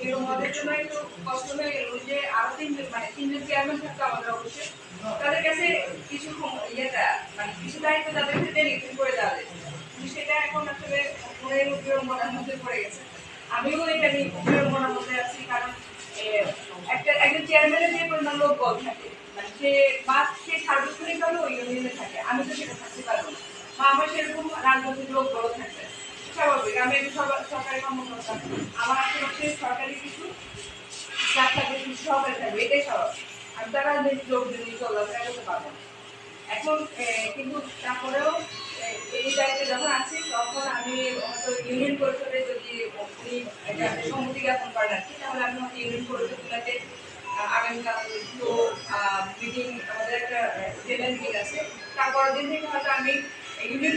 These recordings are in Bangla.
এরকম আমাদের জন্য একটু কষ্ট হয়ে যে আরও তিনজন মানে তিনজন চেয়ারম্যান থাকতো অবশ্যই তাদের কাছে ইয়েটা মানে কিছু দায়িত্ব করে সেটা এখন আসলে মনের মধ্যে পড়ে গেছে। আমিও এটা আছি, কারণ একটা চেয়ারম্যানের যে পরিমাণ লোক থাকে মানে সে সে ওই ইউনিয়নে থাকে। আমি তো সেটা থাকতে পারব না। বা আমার সেরকম রাজনৈতিক লোক বড় থাকবে স্বাভাবিক, আমি একটু সরকারি কর্মকর্তা। আমার আশেপাশে সরকারি কিছু চার থাকবে কিছু সরকারি থাকবে, এটাই স্বাভাবিক। আমি তারা নিয়ে চলাফেরা করতে পারব। এখন কিন্তু তারপরেও এই দায়িত্বে যখন আছি, তখন আমি হয়তো ইউনিয়ন পরিষদে যদি উনি সম্মতি জ্ঞাপন করেন আর কি, তাহলে আমি হয়তো ইউনিয়ন পরিষদগুলোতে আগামীকাল মিটিং আমাদের একটা মিটিং আছে। তারপরের দিন থেকে হয়তো আমি ইউনিয়ন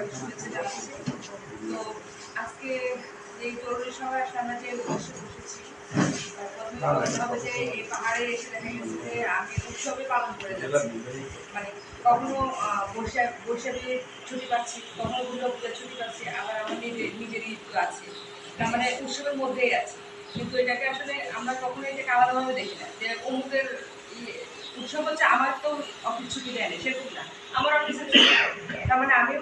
তো আজকে জরুরি সভায় আসলে আমরা যে উদ্দেশ্যে বসেছি আমার নিজের আছে উৎসবের মধ্যেই আছে কিন্তু এটাকে আসলে আমরা কখনো এটাকে আলাদাভাবে দেখি না যে অমুকের উৎসব হচ্ছে আমার তো অফিস ছুটি দেয় না সেরকম না। আমার অফিসের ছুটি তার মানে আমি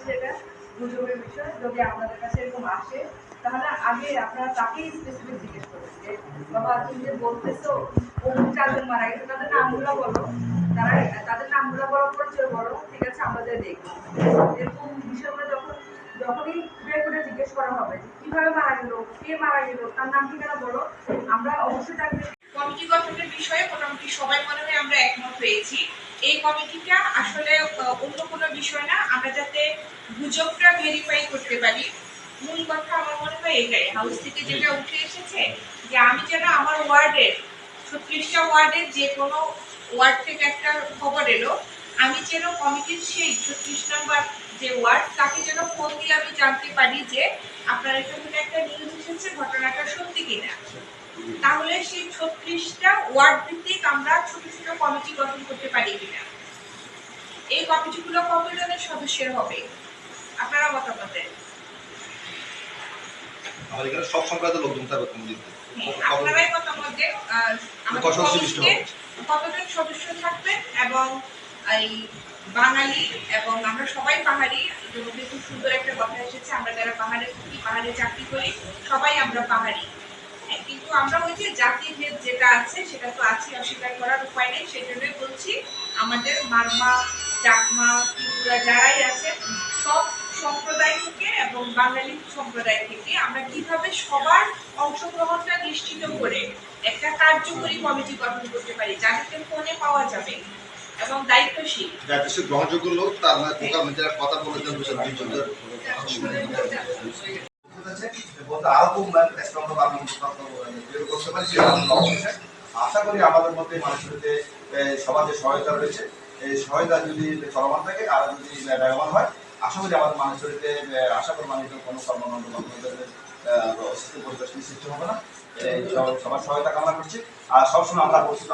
উঠে গুজবের বিষয়, যদি আপনাদের কাছে এরকম আসে, তাহলে আগে আপনারা তাকেই স্পেসিফিক জিজ্ঞেস করবেন বাবা, তুমি যে বলতেছো অমুক চারজন মারা গেছে, তাদের নামগুলো বলো। তারা, তাদের নামগুলো বলো পরিচয় বলো, ঠিক আছে আমাদের দেখব। এরকম বিষয়গুলো যখন, যখনই বের করে জিজ্ঞেস করা হবে কীভাবে মারা গেল? কে মারা গেল? তার নাম ঠিকানা বলো? আমরা অবশ্যই তাকে কমিটি গঠনের বিষয়ে মোটামুটি সবাই মনে হয় আমরা একমত হয়েছি। এই কমিটিটা আসলে অন্য কোনো বিষয় না। আমরা যাতে গুজবটা ভেরিফাই করতে পারি। মূল কথা আমার মনে হয় এটাই। হাউস থেকে যেটা উঠে এসেছে যে আমি যেন আমার ওয়ার্ডের ছত্রিশটা ওয়ার্ডের যে কোনো ওয়ার্ড থেকে একটা খবর এলো আমি যেন কমিটির সেই ছত্রিশ নম্বর যে ওয়ার্ড তাকে যেন ফোন দিয়ে আমি জানতে পারি যে আপনার এখান থেকে একটা নিউজ এসেছে ঘটনাটা সত্যি কিনা। তাহলে সেই ছত্রিশটা ওয়ার্ড ভিত্তিক আমরা ছোট ছোট কমিটি গঠন করতে পারি কিনা। এই কমিটিগুলো কতজনের সদস্যের হবে? আপনারা মতামত দেন। আমাদের এখানে সব সম্প্রদায়ের লোকজন থাকবে কমিটিতে। হ্যাঁ, আপনারাই মতামত দেন কত কতজন সদস্য থাকবেন এবং এই বাঙালি এবং আমরা সবাই পাহাড়ি ইতিমধ্যে খুব সুন্দর একটা কথা এসেছে আমরা যারা পাহাড়ে থাকি পাহাড়ে চাকরি করি সবাই আমরা পাহাড়ি। আমরা ওই যে ভেদ যেটা আছে সেটা তো আছে অস্বীকার করার উপায় নেই সেই জন্যই বলছি আমাদের মারমা চাকমা ত্রিপুরা যারাই আছে সব সম্প্রদায় থেকে এবং বাঙালি সম্প্রদায় থেকে আমরা কীভাবে সবার অংশগ্রহণটা নিশ্চিত করে একটা কার্যকরী কমিটি গঠন করতে পারি যাদেরকে ফোনে পাওয়া যাবে এবং দায়িত্বশীল। যাতে সে গ্রহণযোগ্য লোক তার মানে যারা কথা বলে দেন বলতে আরও খুব স্ট্রং আমি বের করতে পারি আশা করি আমাদের মধ্যে মানুষের যে যে সহায়তা রয়েছে, এই সহায়তা যদি চলমান থাকে, আর যদি ব্যবহার হয়, আশা করি আমাদের মানুষের আশা করি মানুষের কোনো কর্মকাণ্ড অস্তিত্ব পরিবেশ সৃষ্টি হবে না। সবার সহায়তা কামনা করছি। আর সবসময় আমরা প্রস্তুত